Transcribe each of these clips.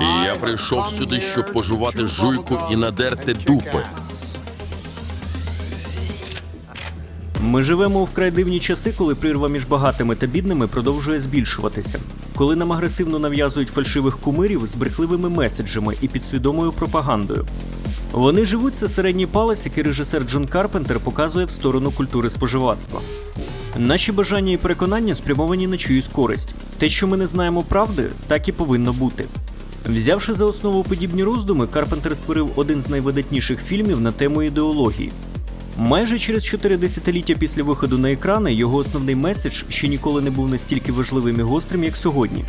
І я прийшов сюди, щоб пожувати жуйку і надерти дупи. Ми живемо у вкрай дивні часи, коли прірва між багатими та бідними продовжує збільшуватися. Коли нам агресивно нав'язують фальшивих кумирів з брехливими меседжами і підсвідомою пропагандою. Вони живуть це середній палець, який режисер Джон Карпентер показує в сторону культури споживацтва. Наші бажання і переконання спрямовані на чиюсь користь. Те, що ми не знаємо правди, так і повинно бути. Взявши за основу подібні роздуми, Карпентер створив один з найвидатніших фільмів на тему ідеології. Майже через чотири десятиліття після виходу на екрани його основний меседж ще ніколи не був настільки важливим і гострим, як сьогодні.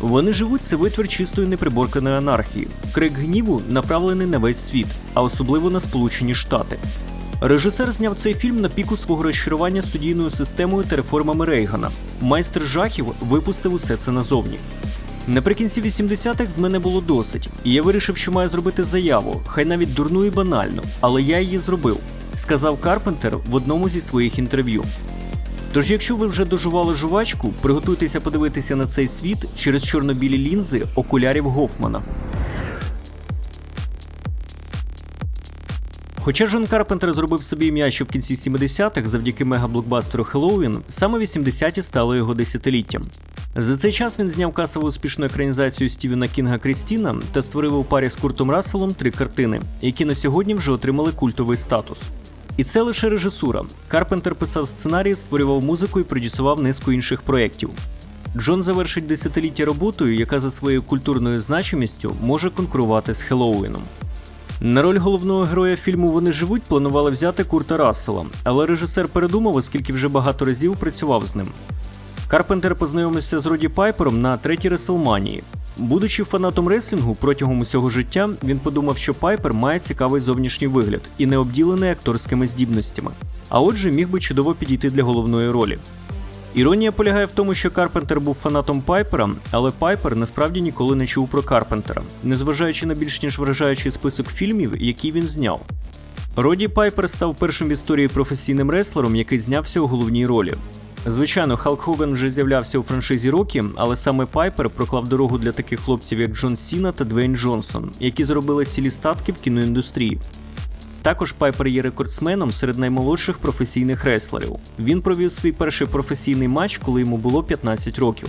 Вони живуть це витвір чистої неприборканої анархії. Крик гніву направлений на весь світ, а особливо на Сполучені Штати. Режисер зняв цей фільм на піку свого розчарування студійною системою та реформами Рейгана. Майстер жахів випустив усе це назовні. Наприкінці 80-х з мене було досить, і я вирішив, що маю зробити заяву, хай навіть дурну і банальну, але я її зробив, сказав Карпентер в одному зі своїх інтерв'ю. Тож, якщо ви вже дожували жувачку, приготуйтеся подивитися на цей світ через чорно-білі лінзи окулярів Гофмана. Хоча Джон Карпентер зробив собі ім'я ще в кінці 70-х завдяки мегаблокбастеру Хеллоуін, саме 80-ті стали його десятиліттям. За цей час він зняв касову успішну екранізацію Стівена Кінга Крістіна та створив у парі з Куртом Расселом три картини, які на сьогодні вже отримали культовий статус. І це лише режисура. Карпентер писав сценарії, створював музику і продюсував низку інших проєктів. Джон завершить десятиліття роботою, яка за своєю культурною значимістю може конкурувати з Хеллоуіном. На роль головного героя фільму Вони живуть планували взяти Курта Рассела, але режисер передумав, оскільки вже багато разів працював з ним. Карпентер познайомився з Роді Пайпером на третій Реселманії. Будучи фанатом реслінгу протягом усього життя, він подумав, що Пайпер має цікавий зовнішній вигляд і не обділений акторськими здібностями, а отже, міг би чудово підійти для головної ролі. Іронія полягає в тому, що Карпентер був фанатом Пайпера, але Пайпер насправді ніколи не чув про Карпентера, незважаючи на більш ніж вражаючий список фільмів, які він зняв. Роді Пайпер став першим в історії професійним реслером, який знявся у головній ролі. Звичайно, Халк Хоган вже з'являвся у франшизі Рокі, але саме Пайпер проклав дорогу для таких хлопців, як Джон Сіна та Двейн Джонсон, які зробили цілі статки в кіноіндустрії. Також Пайпер є рекордсменом серед наймолодших професійних реслерів. Він провів свій перший професійний матч, коли йому було 15 років.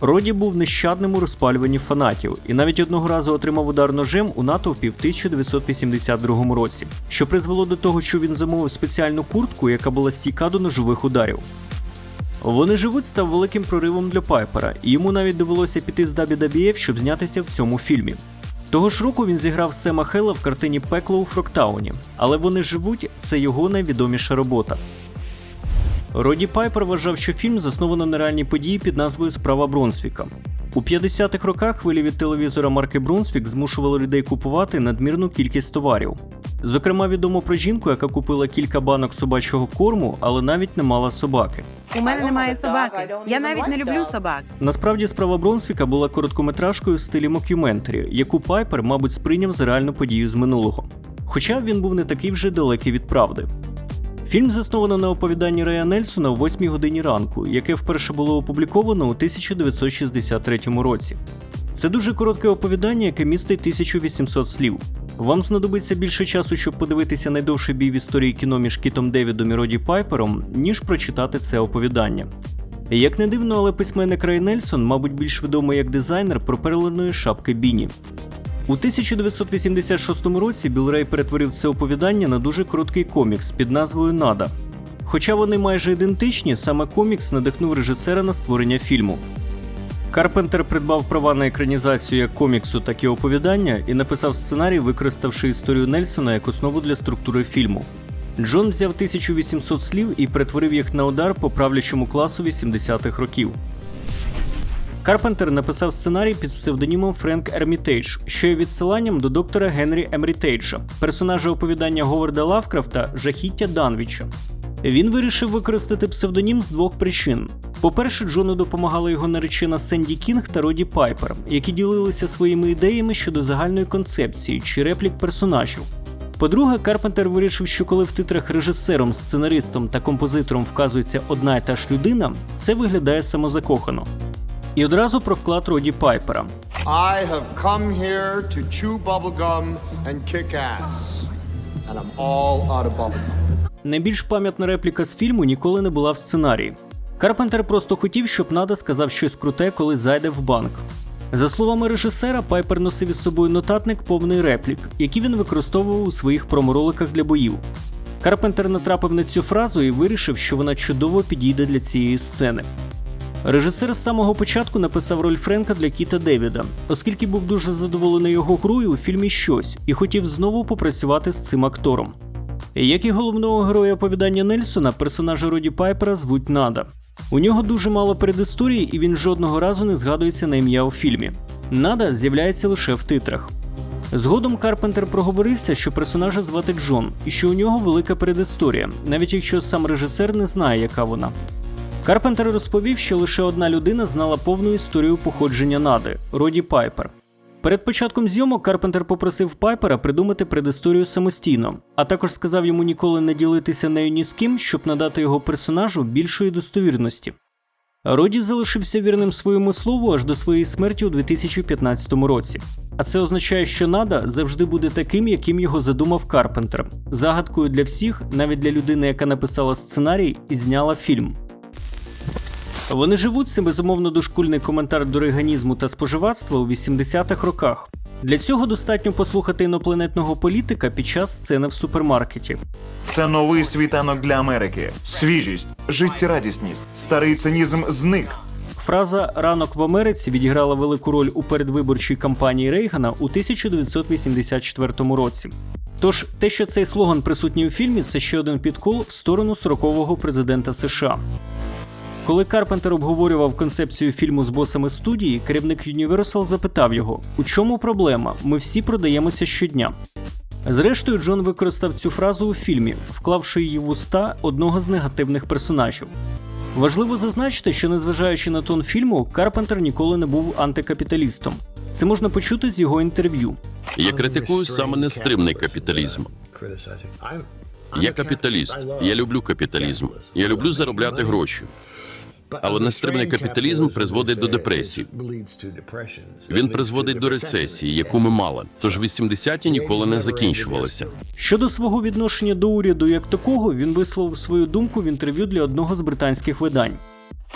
Роді був нещадним у розпалюванні фанатів і навіть одного разу отримав удар ножем у натовпі в 1982 році, що призвело до того, що він замовив спеціальну куртку, яка була стійка до ножових ударів. Вони живуть став великим проривом для Пайпера, і йому навіть довелося піти з WWE, щоб знятися в цьому фільмі. Того ж року він зіграв Сема Хела в картині Пекло у Фроктауні, але вони живуть це його найвідоміша робота. Роді Пайпер вважав, що фільм засновано на реальній події під назвою Справа Бронсвіка. У 50-х роках хвилі від телевізора марки Брунсвік змушували людей купувати надмірну кількість товарів. Зокрема, відомо про жінку, яка купила кілька банок собачого корму, але навіть не мала собаки. У мене немає собаки. Я навіть не люблю собак. Насправді справа Бронсвіка була короткометражкою в стилі мокюментарі, яку Пайпер, мабуть, сприйняв за реальну подію з минулого. Хоча він був не такий вже далекий від правди. Фільм засновано на оповіданні Рея Нельсона о 8 годині ранку, яке вперше було опубліковано у 1963 році. Це дуже коротке оповідання, яке містить 1800 слів. Вам знадобиться більше часу, щоб подивитися найдовший бій в історії кіно між Кітом Девідом і Роді Пайпером, ніж прочитати це оповідання. Як не дивно, але письменник Рей Нельсон, мабуть, більш відомий як дизайнер проперленої шапки Біні. У 1986 році Біл Рей перетворив це оповідання на дуже короткий комікс під назвою Нада. Хоча вони майже ідентичні, саме комікс надихнув режисера на створення фільму. Карпентер придбав права на екранізацію як коміксу, так і оповідання і написав сценарій, використавши історію Нельсона як основу для структури фільму. Джон взяв 1800 слів і перетворив їх на удар по правлячому класу 80-х років. Карпентер написав сценарій під псевдонімом Френк Ермітейдж, що є відсиланням до доктора Генрі Емрітейджа, персонажа оповідання Говарда Лавкрафта Жахіття Данвіча. Він вирішив використати псевдонім з двох причин. По-перше, Джону допомагала його наречена Сенді Кінг та Роді Пайпер, які ділилися своїми ідеями щодо загальної концепції чи реплік персонажів. По-друге, Карпентер вирішив, що коли в титрах режисером, сценаристом та композитором вказується одна і та ж людина, це виглядає самозакохано. І одразу про вклад Роді Пайпера. I have come here to chew bubblegum and kick ass. And I'm all out of bubblegum. Найбільш пам'ятна репліка з фільму ніколи не була в сценарії. Карпентер просто хотів, щоб Нада сказав щось круте, коли зайде в банк. За словами режисера, Пайпер носив із собою нотатник повний реплік, які він використовував у своїх промороликах для боїв. Карпентер натрапив на цю фразу і вирішив, що вона чудово підійде для цієї сцени. Режисер з самого початку написав роль Френка для Кіта Девіда, оскільки був дуже задоволений його грою у фільмі Щось і хотів знову попрацювати з цим актором. Як і головного героя оповідання Нельсона, персонажа Роді Пайпера звуть Нада. У нього дуже мало передісторії, і він жодного разу не згадується на ім'я у фільмі. Нада з'являється лише в титрах. Згодом Карпентер проговорився, що персонажа звати Джон, і що у нього велика передісторія, навіть якщо сам режисер не знає, яка вона. Карпентер розповів, що лише одна людина знала повну історію походження Нади Роді Пайпер. Перед початком зйомок Карпентер попросив Пайпера придумати предісторію самостійно, а також сказав йому ніколи не ділитися нею ні з ким, щоб надати його персонажу більшої достовірності. Роді залишився вірним своєму слову аж до своєї смерті у 2015 році. А це означає, що Нада завжди буде таким, яким його задумав Карпентер, загадкою для всіх, навіть для людини, яка написала сценарій і зняла фільм. Вони живуть це безумовно дошкульний коментар до реганізму та споживацтва у 80-х роках. Для цього достатньо послухати інопланетного політика під час сцени в супермаркеті. Це новий світанок для Америки. Свіжість, життєрадісність, старий цинізм зник. Фраза Ранок в Америці відіграла велику роль у передвиборчій кампанії Рейгана у 1984 році. Тож те, що цей слоган присутній у фільмі, це ще один підкол в сторону 40-го президента США. Коли Карпентер обговорював концепцію фільму з босами студії, керівник Universal запитав його: у чому проблема? Ми всі продаємося щодня. Зрештою, Джон використав цю фразу у фільмі, вклавши її в уста одного з негативних персонажів. Важливо зазначити, що незважаючи на тон фільму, Карпентер ніколи не був антикапіталістом. Це можна почути з його інтерв'ю. Я критикую саме нестримний капіталізм. Я капіталіст. Я люблю капіталізм. Я люблю заробляти гроші. Але нестримний капіталізм призводить до депресії. Він призводить до рецесії, яку ми мали. Тож 80-ті ніколи не закінчувалися. Щодо свого відношення до уряду як такого, він висловив свою думку в інтерв'ю для одного з британських видань.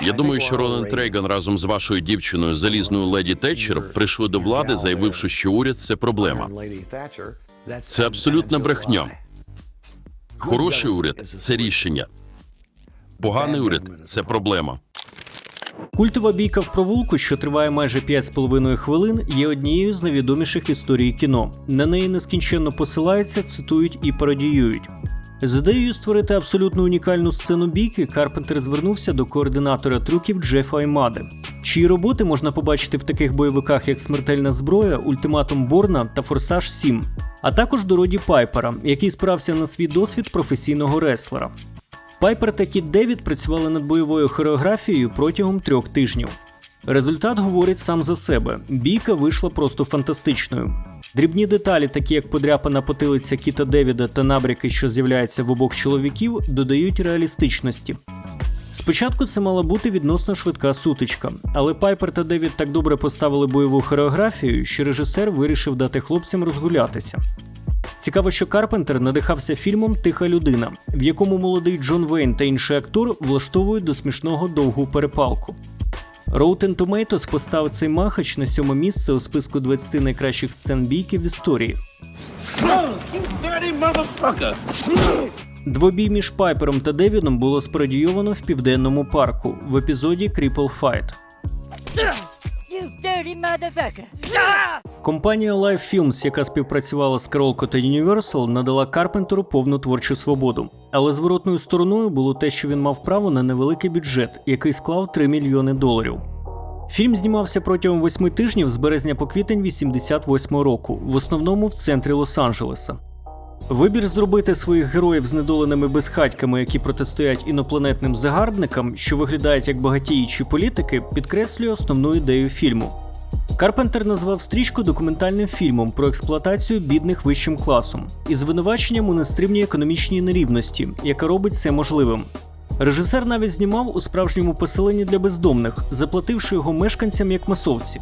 Я думаю, що Рональд Рейган разом з вашою дівчиною залізною леді Тетчер прийшли до влади, заявивши, що уряд це проблема. Це абсолютна брехня. Хороший уряд це рішення. Поганий уряд це проблема. Культова бійка в провулку, що триває майже 5,5 хвилин, є однією з найвідоміших історій кіно. На неї нескінченно посилаються, цитують і пародіюють. З ідеєю створити абсолютно унікальну сцену бійки Карпентер звернувся до координатора трюків Джефа Аймаде, чиї роботи можна побачити в таких бойовиках, як Смертельна зброя, Ультиматум Борна та Форсаж 7, а також до Роді Пайпера, який спирався на свій досвід професійного реслера. Пайпер та Кіт Девід працювали над бойовою хореографією протягом трьох тижнів. Результат говорить сам за себе. Бійка вийшла просто фантастичною. Дрібні деталі, такі як подряпана потилиця Кіта Девіда та набряки, що з'являються в обох чоловіків, додають реалістичності. Спочатку це мала бути відносно швидка сутичка, але Пайпер та Девід так добре поставили бойову хореографію, що режисер вирішив дати хлопцям розгулятися. Цікаво, що Карпентер надихався фільмом Тиха людина, в якому молодий Джон Вейн та інший актор влаштовують до смішного довгу перепалку. Rotten Tomatoes поставив цей махач на сьоме місце у списку 20 найкращих сцен бійки в історії. Двобій між Пайпером та Девідом було спарадійовано в південному парку в епізоді Cripple Fight. Dirty motherfucker! Компанія Live Films, яка співпрацювала з Кролко та Universal, надала Карпентеру повну творчу свободу. Але зворотною стороною було те, що він мав право на невеликий бюджет, який склав 3 мільйони доларів. Фільм знімався протягом восьми тижнів з березня по квітень 88 року, в основному в центрі Лос-Анджелеса. Вибір зробити своїх героїв знедоленими безхатьками, які протистоять інопланетним загарбникам, що виглядають як багатії політики, підкреслює основну ідею фільму. Карпентер назвав стрічку документальним фільмом про експлуатацію бідних вищим класом і звинуваченням у нестримній економічній нерівності, яка робить це можливим. Режисер навіть знімав у справжньому поселенні для бездомних, заплативши його мешканцям як масовці.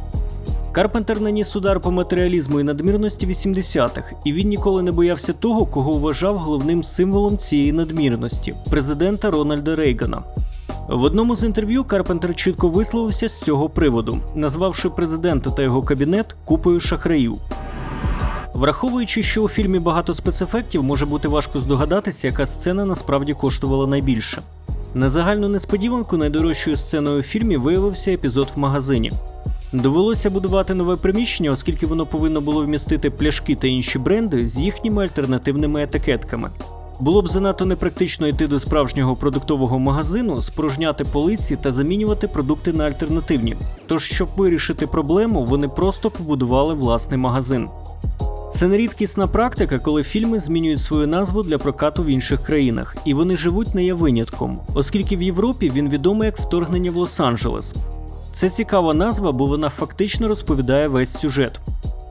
Карпентер наніс удар по матеріалізму і надмірності 80-х, і він ніколи не боявся того, кого вважав головним символом цієї надмірності президента Рональда Рейгана. В одному з інтерв'ю Карпентер чітко висловився з цього приводу, назвавши президента та його кабінет купою шахраїв. Враховуючи, що у фільмі багато спецефектів, може бути важко здогадатися, яка сцена насправді коштувала найбільше. На загальну несподіванку найдорожчою сценою у фільмі виявився епізод в магазині. Довелося будувати нове приміщення, оскільки воно повинно було вмістити пляшки та інші бренди з їхніми альтернативними етикетками. Було б занадто непрактично йти до справжнього продуктового магазину, спорожняти полиці та замінювати продукти на альтернативні. Тож, щоб вирішити проблему, вони просто побудували власний магазин. Це нерідкісна практика, коли фільми змінюють свою назву для прокату в інших країнах, і вони живуть не є винятком, оскільки в Європі він відомий як вторгнення в Лос-Анджелес. Це цікава назва, бо вона фактично розповідає весь сюжет.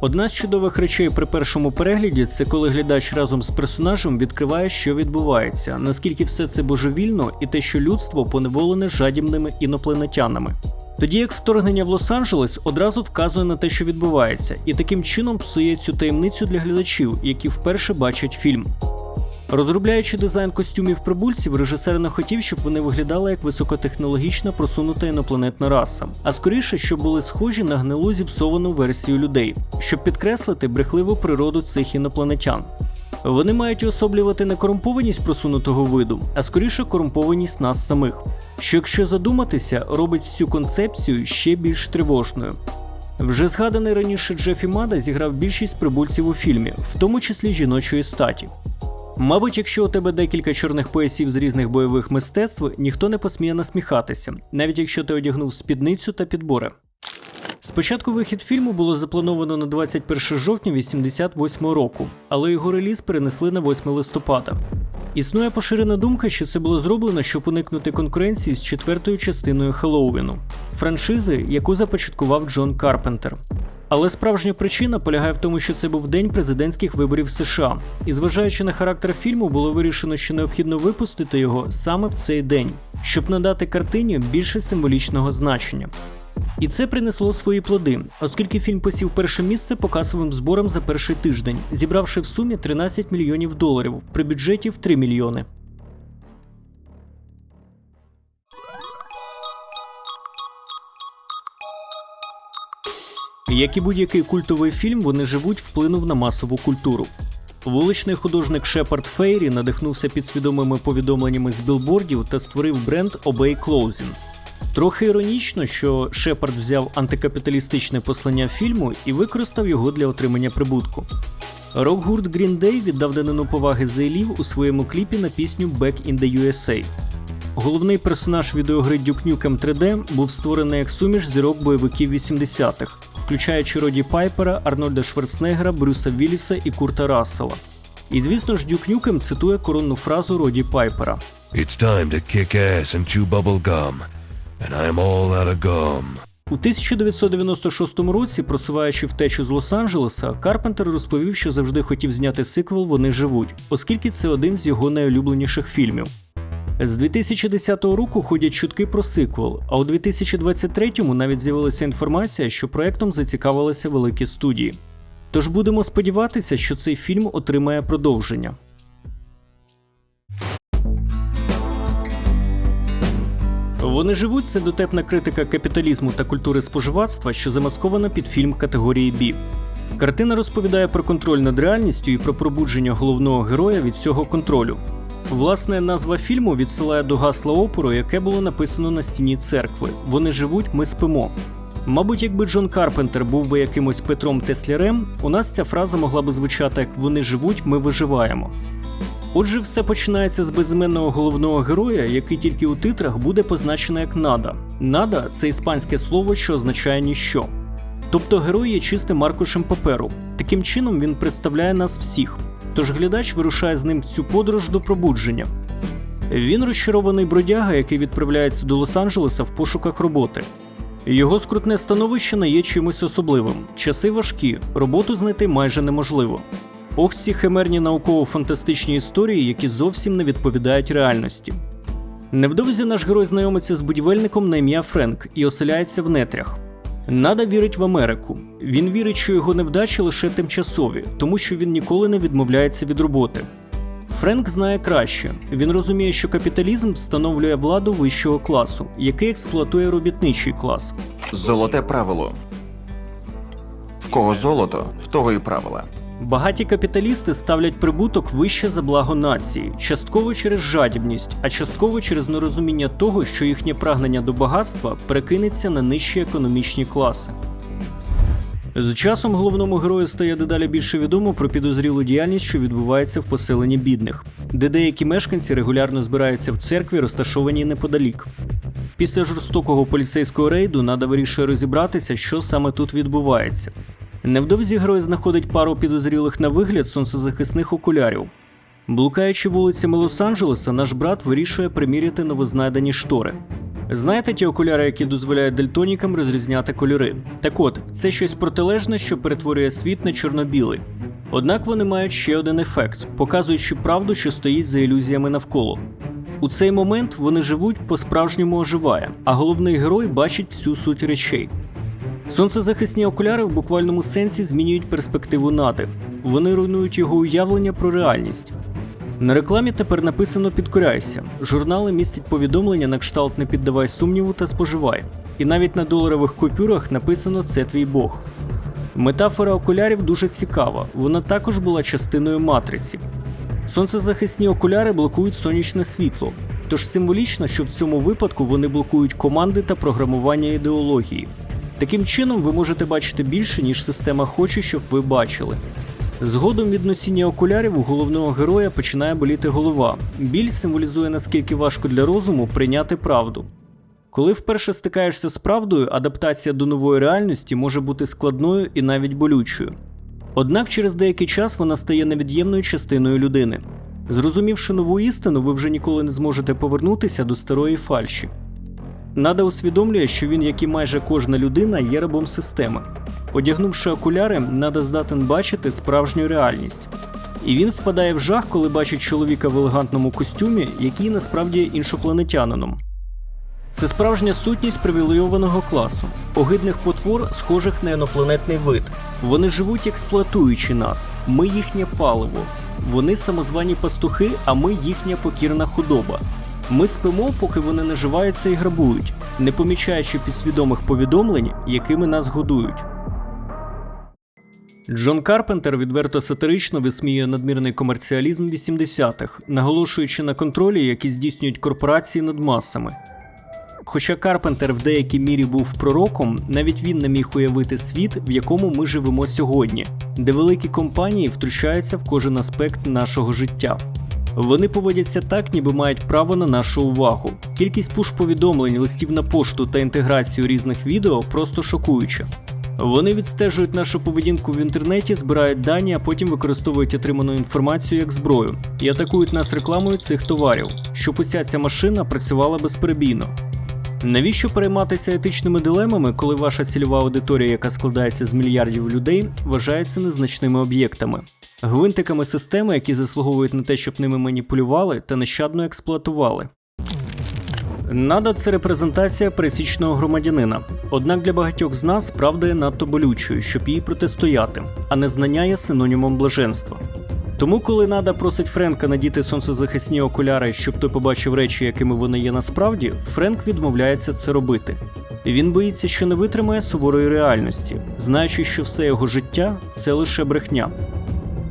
Одна з чудових речей при першому перегляді це коли глядач разом з персонажем відкриває, що відбувається, наскільки все це божевільно, і те, що людство поневолене жадібними інопланетянами. Тоді як вторгнення в Лос-Анджелес одразу вказує на те, що відбувається, і таким чином псує цю таємницю для глядачів, які вперше бачать фільм. Розробляючи дизайн костюмів прибульців, режисер не хотів, щоб вони виглядали як високотехнологічна просунута інопланетна раса, а скоріше, щоб були схожі на гнилу зіпсовану версію людей, щоб підкреслити брехливу природу цих інопланетян. Вони мають уособлювати не корумпованість просунутого виду, а скоріше корумпованість нас самих, що, якщо задуматися, робить всю концепцію ще більш тривожною. Вже згаданий раніше Джефі Мада зіграв більшість прибульців у фільмі, в тому числі жіночої статі. Мабуть, якщо у тебе декілька чорних поясів з різних бойових мистецтв, ніхто не посміє насміхатися, навіть якщо ти одягнув спідницю та підбори. Спочатку вихід фільму було заплановано на 21 жовтня 88 року, але його реліз перенесли на 8 листопада. Існує поширена думка, що це було зроблено, щоб уникнути конкуренції з четвертою частиною Хеллоуіну, франшизи, яку започаткував Джон Карпентер. Але справжня причина полягає в тому, що це був день президентських виборів США, і зважаючи на характер фільму, було вирішено, що необхідно випустити його саме в цей день, щоб надати картині більше символічного значення. І це принесло свої плоди, оскільки фільм посів перше місце по касовим зборам за перший тиждень, зібравши в сумі 13 мільйонів доларів при бюджеті в 3 мільйони. Як і будь-який культовий фільм, вони живуть вплинув на масову культуру. Вуличний художник Шепард Фейрі надихнувся підсвідомими повідомленнями з білбордів та створив бренд Obey Clothing. Трохи іронічно, що Шепард взяв антикапіталістичне послання фільму і використав його для отримання прибутку. Рок-гурт Green Day віддав данину поваги Зейлів у своєму кліпі на пісню Back in the USA. Головний персонаж відеогри Duke Nukem 3D був створений як суміш зірок бойовиків 80-х, включаючи Роді Пайпера, Арнольда Шварценеггера, Брюса Вілліса і Курта Рассела. І звісно ж, Duke Nukem цитує коронну фразу Роді Пайпера. It's time to kick ass and chew bubble. And I'm all out of gum. У 1996 році, просуваючи втечу з Лос-Анджелеса, Карпентер розповів, що завжди хотів зняти сиквел Вони живуть, оскільки це один з його найулюбленіших фільмів. З 2010 року ходять чутки про сиквел, а у 2023-му навіть з'явилася інформація, що проектом зацікавилися великі студії. Тож будемо сподіватися, що цей фільм отримає продовження. Вони живуть це дотепна критика капіталізму та культури споживацтва, що замаскована під фільм категорії B. Картина розповідає про контроль над реальністю і про пробудження головного героя від цього контролю. Власне, назва фільму відсилає до гасла опору, яке було написано на стіні церкви. Вони живуть, ми спимо. Мабуть, якби Джон Карпентер був би якимось Петром Теслярем, у нас ця фраза могла би звучати як Вони живуть, ми виживаємо. Отже, все починається з безіменного головного героя, який тільки у титрах буде позначено як нада. Нада це іспанське слово, що означає ніщо. Тобто герой є чистим аркушем паперу. Таким чином він представляє нас всіх. Тож глядач вирушає з ним в цю подорож до пробудження. Він розчарований бродяга, який відправляється до Лос-Анджелеса в пошуках роботи. Його скрутне становище не є чимось особливим. Часи важкі, роботу знайти майже неможливо. Ох, ці химерні науково-фантастичні історії, які зовсім не відповідають реальності. Невдовзі наш герой знайомиться з будівельником на ім'я Френк і оселяється в нетрях. Нада вірить в Америку. Він вірить, що його невдачі лише тимчасові, тому що він ніколи не відмовляється від роботи. Френк знає краще. Він розуміє, що капіталізм встановлює владу вищого класу, який експлуатує робітничий клас. Золоте правило. В кого золото, в того і правила. Багаті капіталісти ставлять прибуток вище за благо нації, частково через жадібність, а частково через нерозуміння того, що їхнє прагнення до багатства перекинеться на нижчі економічні класи. З часом головному герою стає дедалі більше відомо про підозрілу діяльність, що відбувається в поселенні бідних, де деякі мешканці регулярно збираються в церкві, розташованій неподалік. Після жорстокого поліцейського рейду Нада вирішує розібратися, що саме тут відбувається. Невдовзі герой знаходить пару підозрілих на вигляд сонцезахисних окулярів. Блукаючи вулицями Лос-Анджелеса, наш брат вирішує приміряти новознайдені штори. Знаєте ті окуляри, які дозволяють дальтонікам розрізняти кольори? Так от, це щось протилежне, що перетворює світ на чорно-білий. Однак вони мають ще один ефект, показуючи правду, що стоїть за ілюзіями навколо. У цей момент вони живуть по-справжньому оживає, а головний герой бачить всю суть речей. Сонцезахисні окуляри в буквальному сенсі змінюють перспективу нади. Вони руйнують його уявлення про реальність. На рекламі тепер написано Підкоряйся. Журнали містять повідомлення на кшталт не піддавай сумніву та споживай. І навіть на доларових купюрах написано Це твій Бог. Метафора окулярів дуже цікава. Вона також була частиною матриці. Сонцезахисні окуляри блокують сонячне світло. Тож символічно, що в цьому випадку вони блокують команди та програмування ідеології. Таким чином, ви можете бачити більше, ніж система хоче, щоб ви бачили. Згодом від носіння окулярів у головного героя починає боліти голова. Біль символізує наскільки важко для розуму прийняти правду. Коли вперше стикаєшся з правдою, адаптація до нової реальності може бути складною і навіть болючою. Однак через деякий час вона стає невід'ємною частиною людини. Зрозумівши нову істину, ви вже ніколи не зможете повернутися до старої фальші. Нада усвідомлює, що він, як і майже кожна людина, є рабом системи. Одягнувши окуляри, Нада здатен бачити справжню реальність. І він впадає в жах, коли бачить чоловіка в елегантному костюмі, який насправді іншопланетянином. Це справжня сутність привілейованого класу, огидних потвор, схожих на інопланетний вид. Вони живуть експлуатуючи нас. Ми їхнє паливо. Вони самозвані пастухи, а ми їхня покірна худоба. Ми спимо, поки вони наживаються і грабують, не помічаючи підсвідомих повідомлень, якими нас годують. Джон Карпентер відверто сатирично висміює надмірний комерціалізм 80-х, наголошуючи на контролі, який здійснюють корпорації над масами. Хоча Карпентер в деякій мірі був пророком, навіть він не міг уявити світ, в якому ми живемо сьогодні, де великі компанії втручаються в кожен аспект нашого життя. Вони поводяться так, ніби мають право на нашу увагу. Кількість пуш-повідомлень, листів на пошту та інтеграцію різних відео просто шокуюча. Вони відстежують нашу поведінку в інтернеті, збирають дані, а потім використовують отриману інформацію як зброю і атакують нас рекламою цих товарів, щоб уся ця машина працювала безперебійно. Навіщо перейматися етичними дилемами, коли ваша цільова аудиторія, яка складається з мільярдів людей, вважається незначними об'єктами, гвинтиками системи, які заслуговують на те, щоб ними маніпулювали та нещадно експлуатували? Нада це репрезентація пересічного громадянина. Однак для багатьох з нас правда є надто болючою, щоб їй протистояти, а незнання є синонімом блаженства. Тому, коли Нада просить Френка надіти сонцезахисні окуляри, щоб той побачив речі, якими вони є насправді, Френк відмовляється це робити. Він боїться, що не витримає суворої реальності, знаючи, що все його життя це лише брехня.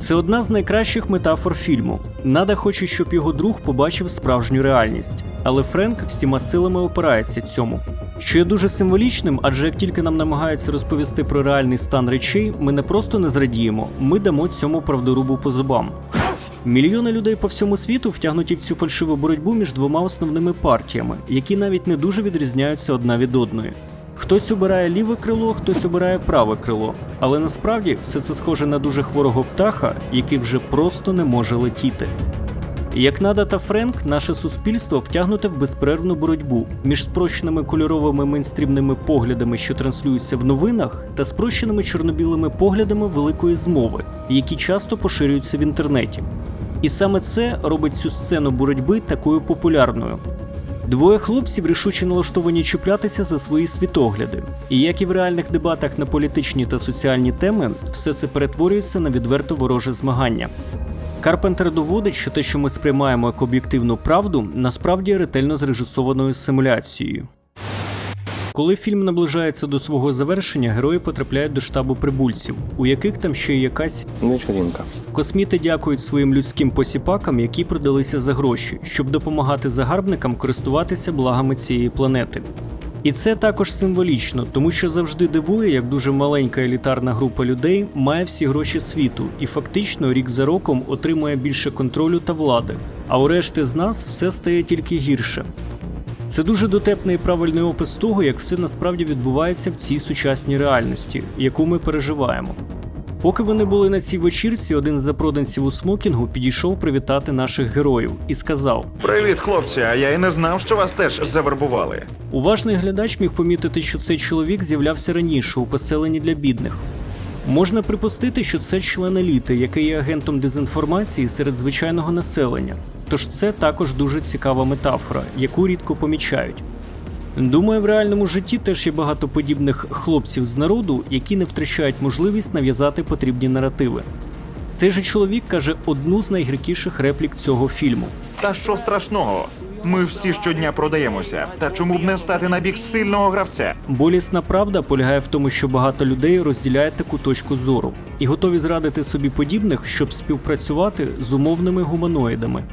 Це одна з найкращих метафор фільму. Нада хоче, щоб його друг побачив справжню реальність, але Френк всіма силами опирається цьому. Що є дуже символічним, адже як тільки нам намагаються розповісти про реальний стан речей, ми не просто не зрадіємо, ми дамо цьому правдорубу по зубам. Мільйони людей по всьому світу втягнуті в цю фальшиву боротьбу між двома основними партіями, які навіть не дуже відрізняються одна від одної. Хтось обирає ліве крило, хтось обирає праве крило, але насправді все це схоже на дуже хворого птаха, який вже просто не може летіти. Як Нада та Френк, наше суспільство втягнуте в безперервну боротьбу між спрощеними кольоровими мейнстрімними поглядами, що транслюються в новинах, та спрощеними чорнобілими поглядами великої змови, які часто поширюються в інтернеті. І саме це робить цю сцену боротьби такою популярною. Двоє хлопців рішуче налаштовані чіплятися за свої світогляди. І як і в реальних дебатах на політичні та соціальні теми, все це перетворюється на відверто вороже змагання. Карпентер доводить, що те, що ми сприймаємо як об'єктивну правду, насправді ретельно зрежисованою симуляцією. Коли фільм наближається до свого завершення, герої потрапляють до штабу прибульців, у яких там ще є якась Вечеринка. Косміти дякують своїм людським посіпакам, які продалися за гроші, щоб допомагати загарбникам користуватися благами цієї планети. І це також символічно, тому що завжди дивує, як дуже маленька елітарна група людей має всі гроші світу і фактично рік за роком отримує більше контролю та влади. А у решти з нас все стає тільки гірше. Це дуже дотепний і правильний опис того, як все насправді відбувається в цій сучасній реальності, яку ми переживаємо. Поки вони були на цій вечірці, один з запроданців у смокінгу підійшов привітати наших героїв і сказав: Привіт, хлопці, а я й не знав, що вас теж завербували. Уважний глядач міг помітити, що цей чоловік з'являвся раніше у поселенні для бідних. Можна припустити, що це член еліти, який є агентом дезінформації серед звичайного населення. Тож це також дуже цікава метафора, яку рідко помічають. Думаю, в реальному житті теж є багато подібних хлопців з народу, які не втрачають можливість нав'язати потрібні наративи. Цей же чоловік каже одну з найгіркіших реплік цього фільму. Та що страшного? Ми всі щодня продаємося. Та чому б не стати на бік сильного гравця? Болісна правда полягає в тому, що багато людей розділяють таку точку зору і готові зрадити собі подібних, щоб співпрацювати з умовними гуманоїдами.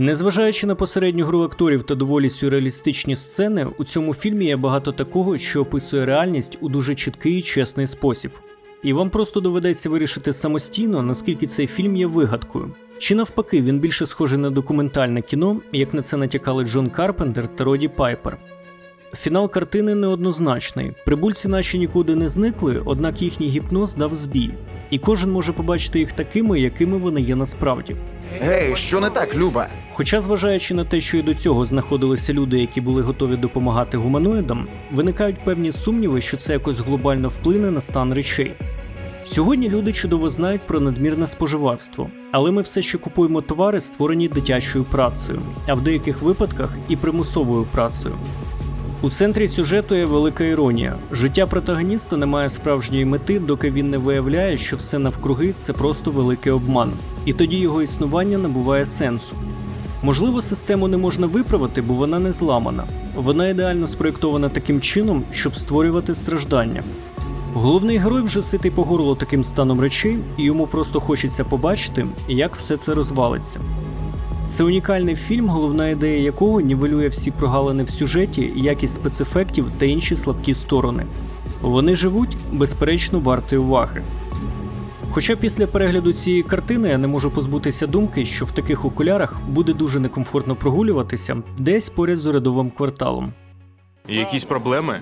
Незважаючи на посередню гру акторів та доволі сюрреалістичні сцени, у цьому фільмі є багато такого, що описує реальність у дуже чіткий і чесний спосіб. І вам просто доведеться вирішити самостійно, наскільки цей фільм є вигадкою. Чи навпаки, він більше схожий на документальне кіно, як на це натякали Джон Карпентер та Роді Пайпер. Фінал картини неоднозначний. Прибульці наші нікуди не зникли, однак їхній гіпноз дав збій, і кожен може побачити їх такими, якими вони є насправді. Гей, що не так, Люба? Хоча, зважаючи на те, що і до цього знаходилися люди, які були готові допомагати гуманоїдам, виникають певні сумніви, що це якось глобально вплине на стан речей. Сьогодні люди чудово знають про надмірне споживацтво, але ми все ще купуємо товари, створені дитячою працею, а в деяких випадках і примусовою працею. У центрі сюжету є велика іронія. Життя протагоніста не має справжньої мети, доки він не виявляє, що все навкруги це просто великий обман, і тоді його існування набуває сенсу. Можливо, систему не можна виправити, бо вона не зламана. Вона ідеально спроєктована таким чином, щоб створювати страждання. Головний герой вже ситий по горло таким станом речей, і йому просто хочеться побачити, як все це розвалиться. Це унікальний фільм, головна ідея якого нівелює всі прогалини в сюжеті, якість спецефектів та інші слабкі сторони. Вони живуть, безперечно, варті уваги. Хоча після перегляду цієї картини я не можу позбутися думки, що в таких окулярах буде дуже некомфортно прогулюватися десь поряд з урядовим кварталом. Якісь проблеми?